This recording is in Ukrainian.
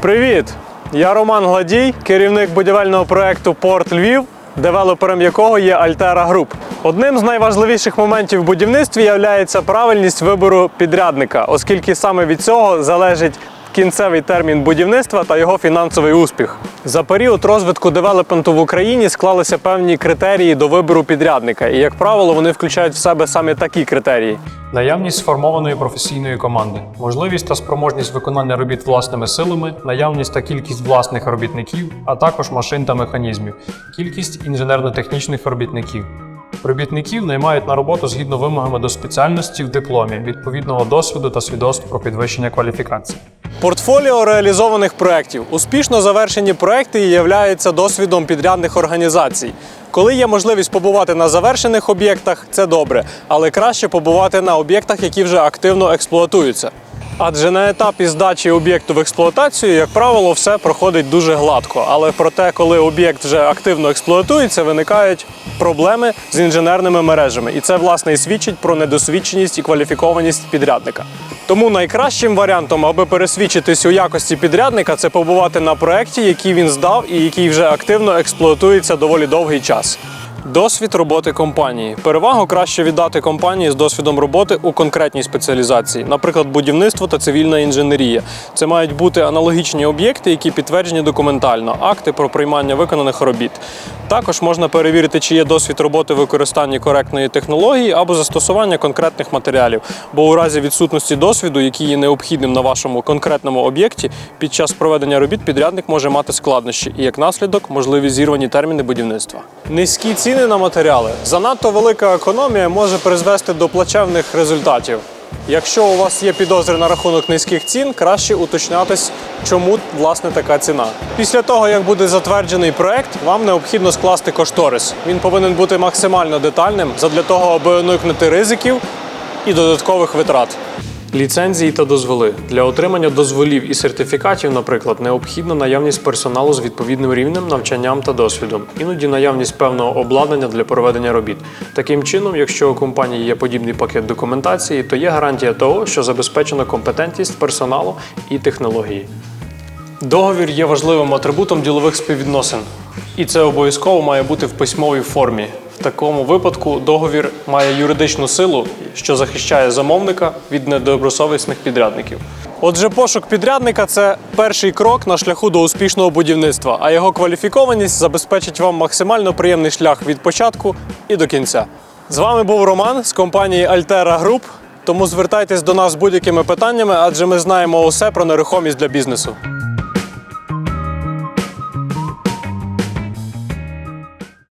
Привіт! Я Роман Гладій, керівник будівельного проекту Порт Львів, девелопером якого є Альтера Груп. Одним з найважливіших моментів в будівництві є правильність вибору підрядника, оскільки саме від цього залежить кінцевий термін будівництва та його фінансовий успіх. За період розвитку девелопменту в Україні склалися певні критерії до вибору підрядника, і, як правило, вони включають в себе саме такі критерії. Наявність сформованої професійної команди, можливість та спроможність виконання робіт власними силами, наявність та кількість власних робітників, а також машин та механізмів, кількість інженерно-технічних робітників. Робітників наймають на роботу згідно вимогами до спеціальності в дипломі, відповідного досвіду та свідоцтв про підвищення кваліфікації. Портфоліо реалізованих проєктів. Успішно завершені проекти являються досвідом підрядних організацій. Коли є можливість побувати на завершених об'єктах, це добре, але краще побувати на об'єктах, які вже активно експлуатуються. Адже на етапі здачі об'єкту в експлуатацію, як правило, все проходить дуже гладко. Але проте, коли об'єкт вже активно експлуатується, виникають проблеми з інженерними мережами. І це власне і свідчить про недосвідченість і кваліфікованість підрядника. Тому найкращим варіантом, аби пересвідчитись у якості підрядника, це побувати на проєкті, який він здав і який вже активно експлуатується доволі довгий час. Досвід роботи компанії. Перевагу краще віддати компанії з досвідом роботи у конкретній спеціалізації, наприклад, будівництво та цивільна інженерія. Це мають бути аналогічні об'єкти, які підтверджені документально, акти про приймання виконаних робіт. Також можна перевірити, чи є досвід роботи в використанні коректної технології або застосування конкретних матеріалів. Бо у разі відсутності досвіду, який є необхідним на вашому конкретному об'єкті, під час проведення робіт підрядник може мати складнощі і як наслідок можливі зірвані терміни будівництва. Низькі ціни на матеріали. Занадто велика економія може призвести до плачевних результатів. Якщо у вас є підозри на рахунок низьких цін, краще уточнятись, чому власне така ціна. Після того, як буде затверджений проект, вам необхідно скласти кошторис. Він повинен бути максимально детальним задля того, аби уникнути ризиків і додаткових витрат. Ліцензії та дозволи для отримання дозволів і сертифікатів, наприклад, необхідна наявність персоналу з відповідним рівнем навчанням та досвідом, іноді наявність певного обладнання для проведення робіт. Таким чином, якщо у компанії є подібний пакет документації, то є гарантія того, що забезпечена компетентність персоналу і технології. Договір є важливим атрибутом ділових співвідносин, і це обов'язково має бути в письмовій формі. В такому випадку договір має юридичну силу, що захищає замовника від недобросовісних підрядників. Отже, пошук підрядника це перший крок на шляху до успішного будівництва, а його кваліфікованість забезпечить вам максимально приємний шлях від початку і до кінця. З вами був Роман з компанії Altera Group. Тому звертайтесь до нас будь-якими питаннями, адже ми знаємо усе про нерухомість для бізнесу.